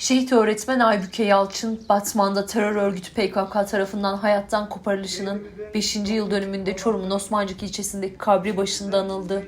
Şehit öğretmen Aybüke Yalçın, Batman'da terör örgütü PKK tarafından hayattan koparılışının 5. yıl dönümünde Çorum'un Osmancık ilçesindeki kabri başında anıldı.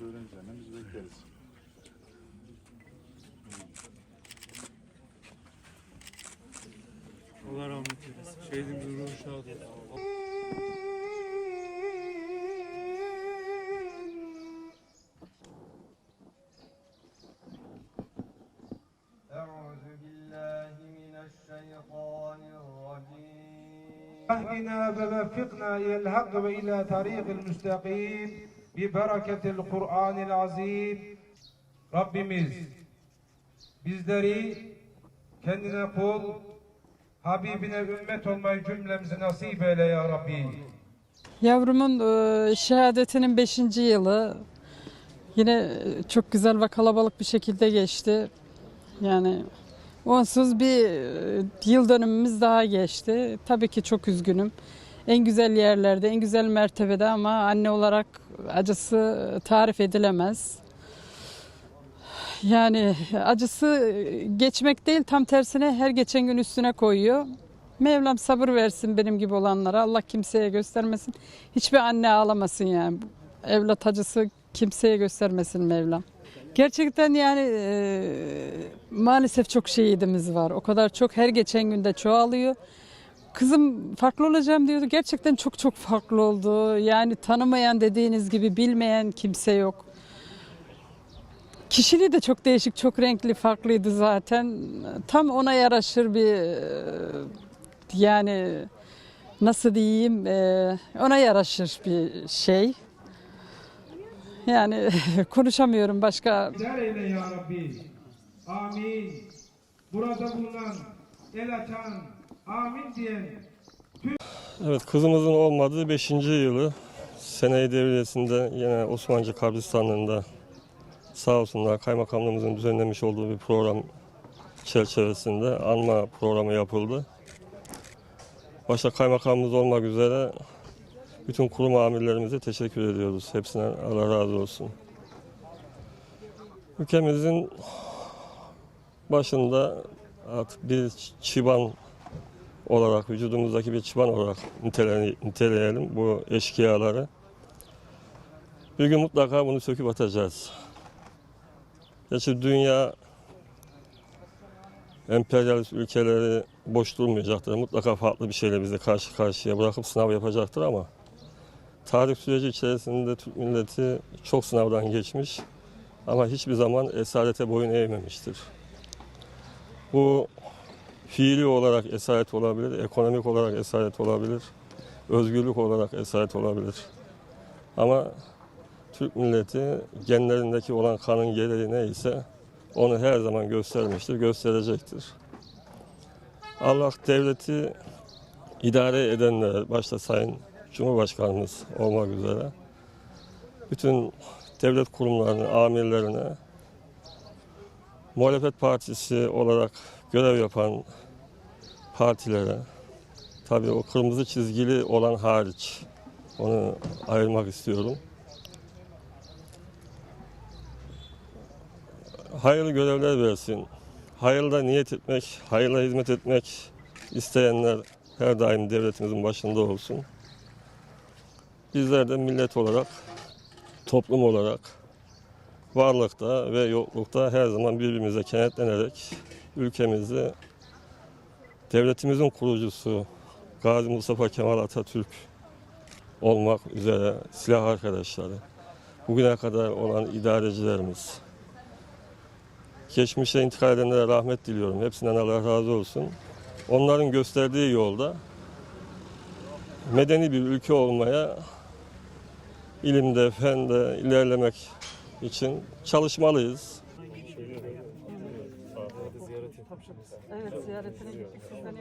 Burada öğrencilerden biz bekleriz. Allah rahmet eylesin. Şehidimizin ruhu şad olsun. الرجيم اهدنا ووفقنا إلى الحق وإلى طريق المستقيم ببركة القرآن العظيم Rabbimiz bizleri kendine kul, Habibine ümmet olmayı cümlemize nasip eyle ya Rabbi. Yavrumun e, şehadetinin 5. yılı yine e, çok güzel ve kalabalık bir şekilde geçti. Yani onsuz bir e, yıl dönümümüz daha geçti. Tabii ki çok üzgünüm. En güzel yerlerde, en güzel mertebede ama anne olarak acısı tarif edilemez. Yani acısı geçmek değil tam tersine her geçen gün üstüne koyuyor. Mevlam sabır versin benim gibi olanlara. Allah kimseye göstermesin. Hiçbir anne ağlamasın yani. Evlat acısı kimseye göstermesin Mevlam. Gerçekten yani e, maalesef çok şehidimiz var. O kadar çok her geçen günde çoğalıyor. Kızım farklı olacağım diyordu. Gerçekten çok çok farklı oldu. Yani tanımayan dediğiniz gibi bilmeyen kimse yok. Kişiliği de çok değişik, çok renkli, farklıydı zaten. Tam ona yaraşır bir e, yani nasıl diyeyim e, ona yaraşır bir şey. Yani konuşamıyorum başka Amin. Burada bulunan, el açan, amin diyen Evet kızımızın olmadığı 5. yılı Seneyi Devriyesi'nde yine Osmancı kabristanlığında sağ olsunlar kaymakamlığımızın düzenlemiş olduğu bir program çerçevesinde anma programı yapıldı. Başta kaymakamımız olmak üzere bütün kurum amirlerimize teşekkür ediyoruz. Hepsine Allah razı olsun. Ülkemizin başında artık bir çıban olarak, vücudumuzdaki bir çıban olarak nitele- niteleyelim bu eşkıyaları. Bir gün mutlaka bunu söküp atacağız. Gerçi dünya emperyalist ülkeleri boş durmayacaktır. Mutlaka farklı bir şeyle bizi karşı karşıya bırakıp sınav yapacaktır ama tarih süreci içerisinde Türk milleti çok sınavdan geçmiş ama hiçbir zaman esarete boyun eğmemiştir. Bu fiili olarak esaret olabilir, ekonomik olarak esaret olabilir, özgürlük olarak esaret olabilir. Ama Türk milleti genlerindeki olan kanın gereği neyse onu her zaman göstermiştir, gösterecektir. Allah devleti idare edenler, başta Sayın Cumhurbaşkanımız olmak üzere bütün devlet kurumlarının amirlerine muhalefet partisi olarak görev yapan partilere tabii o kırmızı çizgili olan hariç onu ayırmak istiyorum. Hayırlı görevler versin. Hayırla niyet etmek, hayırla hizmet etmek isteyenler her daim devletimizin başında olsun. Bizler de millet olarak, toplum olarak varlıkta ve yoklukta her zaman birbirimize kenetlenerek ülkemizi devletimizin kurucusu Gazi Mustafa Kemal Atatürk olmak üzere silah arkadaşları, bugüne kadar olan idarecilerimiz, Geçmişe intikal edenlere rahmet diliyorum. Hepsinden Allah razı olsun. Onların gösterdiği yolda medeni bir ülke olmaya ilimde, fende ilerlemek için çalışmalıyız. Evet ziyaretine gittik. Sizden